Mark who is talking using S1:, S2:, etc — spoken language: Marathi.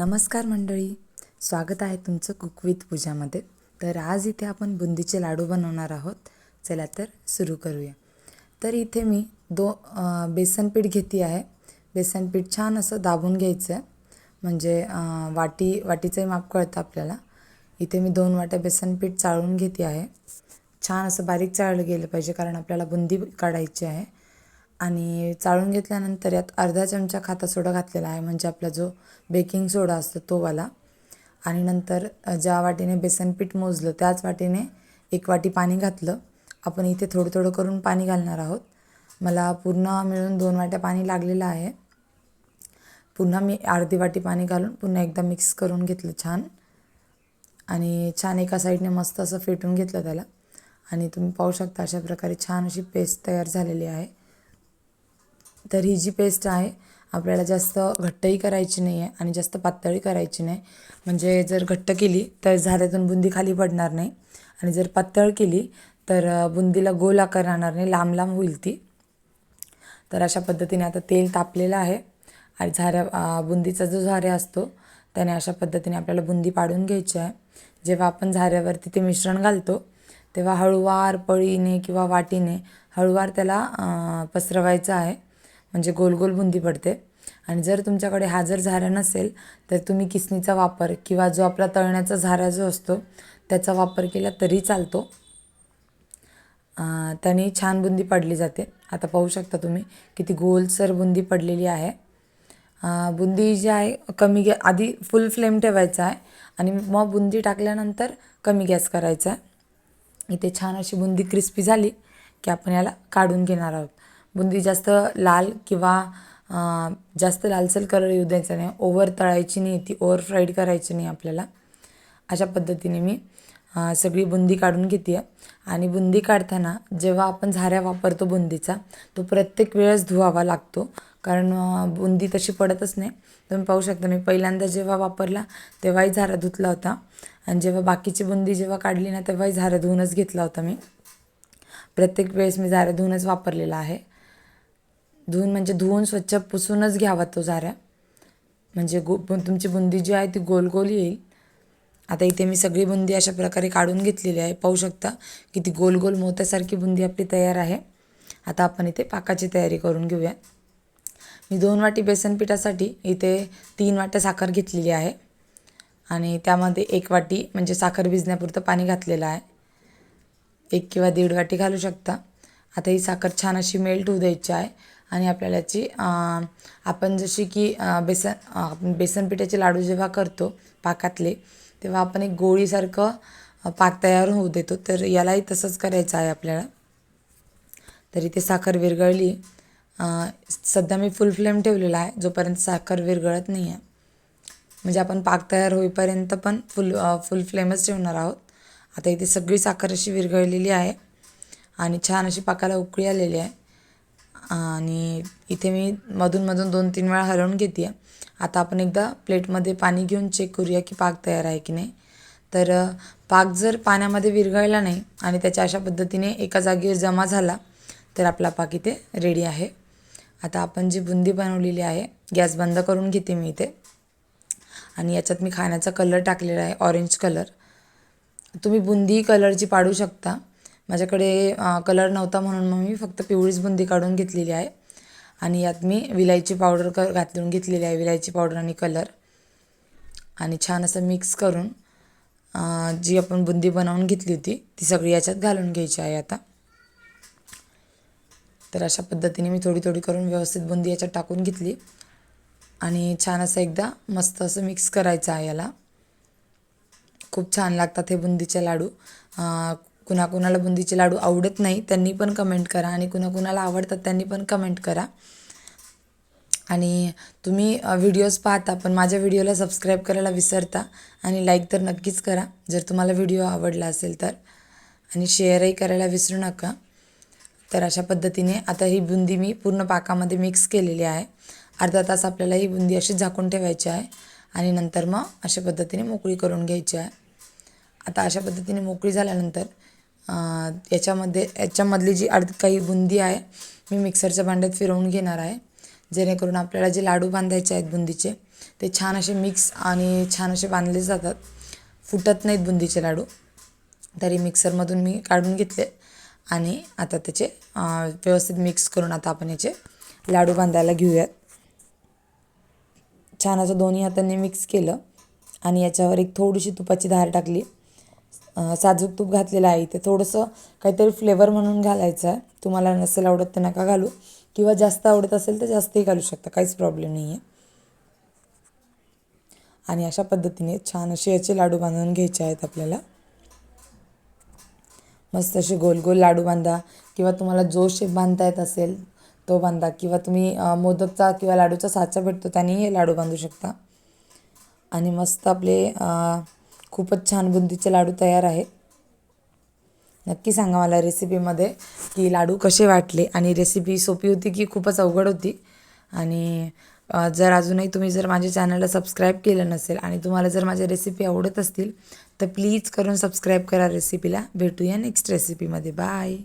S1: नमस्कार मंडळी. स्वागत आहे तुमचं कुक विथ पूजामध्ये. तर आज इथे आपण बुंदीचे लाडू बनवणार आहोत. चला तर सुरू करूया. तर इथे मी दो बेसनपीठ घेते आहे. बेसनपीठ छान असं दाबून घ्यायचं आहे. म्हणजे वाटी वाटीचंही माप कळतं आपल्याला. इथे मी दोन वाट्या बेसनपीठ चाळून घेते आहे. छान असं बारीक चाळलं गेलं पाहिजे कारण आपल्याला बुंदी काढायची आहे. आणि चाळून घेतल्यानंतर यात अर्धा चमचा खाता सोडा घातलेला आहे. म्हणजे आपला जो बेकिंग सोडा असतो तोवाला आणि नंतर ज्या वाटीने बेसन पीठ मोजलं त्याच वाटीने एक वाटी पाणी घातलं. आपण इथे थोडं थोडं करून पाणी घालणार आहोत. मला पूर्ण मिळून दोन वाट्या पाणी लागलेलं आहे. पुन्हा मी अर्धी वाटी पाणी घालून पुन्हा एकदा मिक्स करून घेतलं छान. आणि छान एका साईडने मस्त असं फेटून घेतलं त्याला. आणि तुम्ही पाहू शकता अशा प्रकारे छान अशी पेस्ट तयार झालेली आहे. तर ही जी पेस्ट आहे आपल्याला जास्त घट्टही करायची नाही आहे आणि जास्त पातळी करायची नाही. म्हणजे जर घट्ट केली तर झाऱ्यातून बुंदी खाली पडणार नाही. आणि जर पातळ केली तर बुंदीला गोल आकार राहणार नाही लांब लांब होईल ती. तर अशा पद्धतीने आता तेल तापलेलं आहे आणि झाऱ्या बुंदीचा जो झाऱ्या असतो त्याने अशा पद्धतीने आपल्याला बुंदी पाडून घ्यायची आहे. जेव्हा आपण झाऱ्यावरती ते मिश्रण घालतो तेव्हा हळूवार पळीने किंवा वाटीने हळूवार त्याला पसरवायचं आहे. म्हणजे गोल गोल बुंदी पडते. आणि जर तुमच्याकडे हा जर झारा नसेल तर तुम्ही किसनीचा वापर किंवा जो आपला तळण्याचा झारा जो असतो त्याचा वापर केला तरी चालतो. त्याने छान बुंदी पडली जाते. आता पाहू शकता तुम्ही किती गोलसर बुंदी पडलेली आहे. बुंदी जी आहे कमी गॅ आधी फुल फ्लेम ठेवायचा आहे आणि मग बुंदी टाकल्यानंतर कमी गॅस करायचा आहे. इथे छान अशी बुंदी क्रिस्पी झाली की आपण याला काढून घेणार आहोत. बुंदी जास्त लाल किंवा जास्त लालसर कलर येऊ द्यायचा नाही. ओव्हर तळायची नाही ती ओव्हर फ्राईड करायची नाही आपल्याला. अशा पद्धतीने मी सगळी बुंदी काढून घेते. आणि बुंदी काढताना जेव्हा आपण झाऱ्या वापरतो बुंदीचा तो प्रत्येक वेळेस धुवावा लागतो. कारण बुंदी तशी पडतच नाही. तुम्ही पाहू शकता मी पहिल्यांदा जेव्हा वापरला तेव्हाही झारा धुतला होता. आणि जेव्हा बाकीची बुंदी जेव्हा काढली ना तेव्हाही झारा धुवूनच घेतला होता मी. प्रत्येक वेळेस मी झारा धुवूनच वापरलेला आहे. धुवून म्हणजे धुवून स्वच्छ पुसूनच घ्यावा तो झाऱ्या म्हणजे गो तुमची बुंदी जी आहे ती गोल गोल येईल. आता इथे मी सगळी बुंदी अशा प्रकारे काढून घेतलेली आहे. पाहू शकता की ती गोल गोल मोत्यासारखी बुंदी आपली तयार आहे. आता आपण इथे पाकाची तयारी करून घेऊया. मी दोन वाटी बेसन पिठासाठी इथे तीन वाट्या साखर घेतलेली आहे. आणि त्यामध्ये एक वाटी म्हणजे साखर भिजण्यापुरतं पाणी घातलेलं आहे. एक किंवा दीड वाटी घालू शकता. आता ही साखर छान अशी मेल्ट होऊ द्यायची आहे. आणि आपल्याला याची आपण जशी की बेसन आपण बेसन पिठाचे लाडू जेव्हा करतो पाकातले तेव्हा आपण एक गोळीसारखं पाक तयार होऊ देतो. तर यालाही तसंच करायचं आहे आपल्याला. तर इथे साखर विरघळली. सध्या मी फुल फ्लेम ठेवलेला आहे जोपर्यंत साखर विरघळत नाही आहे. म्हणजे आपण पाक तयार होईपर्यंत पण फुल फुल फ्लेमच ठेवणार आहोत. आता इथे सगळी साखर अशी विरघळलेली आहे आणि छान अशी पाकाला उकळी आलेली आहे. आणि इथे मी मधूनमधून दोन तीन वेळा हलवून घेते आहे आता आपण एकदा प्लेटमध्ये पाणी घेऊन चेक करूया की पाक तयार आहे की नाही. तर पाक जर पाण्यामध्ये विरघळला नाही आणि त्याच्या अशा पद्धतीने एका जागेवर जमा झाला तर आपला पाक इथे रेडी आहे. आता आपण जी बुंदी बनवलेली आहे गॅस बंद करून घेते मी इथे. आणि याच्यात मी खाण्याचा कलर टाकलेला आहे ऑरेंज कलर तुम्ही बुंदी कलरची पाडू शकता माझ्याकडे कलर नव्हता म्हणून मग मी फक्त पिवळीच बुंदी काढून घेतलेली आहे. आणि यात मी विलायची पावडर क घातून घेतलेली आहे विलायची पावडर आणि कलर आणि छान असं मिक्स करून जी आपण बुंदी बनवून घेतली होती ती सगळी याच्यात घालून घ्यायची आहे आता. तर अशा पद्धतीने मी थोडी थोडी करून व्यवस्थित बुंदी याच्यात टाकून घेतली. आणि छान असं एकदा मस्त असं मिक्स करायचं आहे याला. खूप छान लागतात हे बुंदीचे लाडू. कुणाकुणाला बुंदीचे लाडू आवडत नाही त्यांनी पण कमेंट करा. आणि कुणाकुणाला आवडतात त्यांनी पण कमेंट करा. आणि तुम्ही व्हिडिओज पाहता पण माझ्या व्हिडिओला सबस्क्राईब करायला विसरता. आणि लाईक तर नक्कीच करा. जर तुम्हाला व्हिडिओ आवडला असेल तर. आणि शेअरही करायला विसरू नका. तर अशा पद्धतीने आता ही बुंदी मी पूर्ण पाकामध्ये मिक्स केलेली आहे. अर्धा तास आपल्याला ही बुंदी अशी झाकून ठेवायची आहे. आणि नंतर मग अशा पद्धतीने मोकळी करून घ्यायची आहे. आता अशा पद्धतीने मोकळी झाल्यानंतर याच्यामध्ये याच्यामधली जी अर्ध काही बुंदी आहे मी मिक्सरच्या भांड्यात फिरवून घेणार आहे. जेणेकरून आपल्याला जे लाडू बांधायचे आहेत बुंदीचे ते छान असे मिक्स आणि छान असे बांधले जातात. फुटत नाहीत बुंदीचे लाडू. तरी मिक्सरमधून मी काढून घेतले आणि आता त्याचे व्यवस्थित मिक्स करून आता आपण याचे लाडू बांधायला घेऊयात. छान असं दोन्ही हातांनी मिक्स केलं आणि याच्यावर एक थोडीशी तुपाची धार टाकली. साजूक तूप घातलेलं आहे. इथे थोडंसं काहीतरी फ्लेवर म्हणून घालायचं आहे. तुम्हाला नसेल आवडत तर नका घालू. किंवा जास्त आवडत असेल तर जास्तही घालू शकता. काहीच प्रॉब्लेम नाही आहे आणि अशा पद्धतीने छान असे याचे लाडू बांधून घ्यायचे आहेत आपल्याला. मस्त असे गोल गोल लाडू बांधा. किंवा तुम्हाला जो शेप बांधता येत असेल तो बांधा. किंवा तुम्ही मोदकचा किंवा लाडूचा साचा भेटतो त्यानेही हे लाडू बांधू शकता. आणि मस्त आपले खूपच छान बुंदीचे लाडू तयार आहे नक्की सांगा मला रेसिपीमध्ये की लाडू कसे वाटले आणि रेसिपी सोपी होती की खूपच अवघड होती? आणि जर अजूनही तुम्ही जर माझ्या चॅनलला सबस्क्राईब केलं नसेल आणि तुम्हाला जर माझ्या रेसिपी आवडत असतील तर प्लीज करून सबस्क्राईब करा रेसिपीला भेटूया नेक्स्ट रेसिपीमध्ये बाय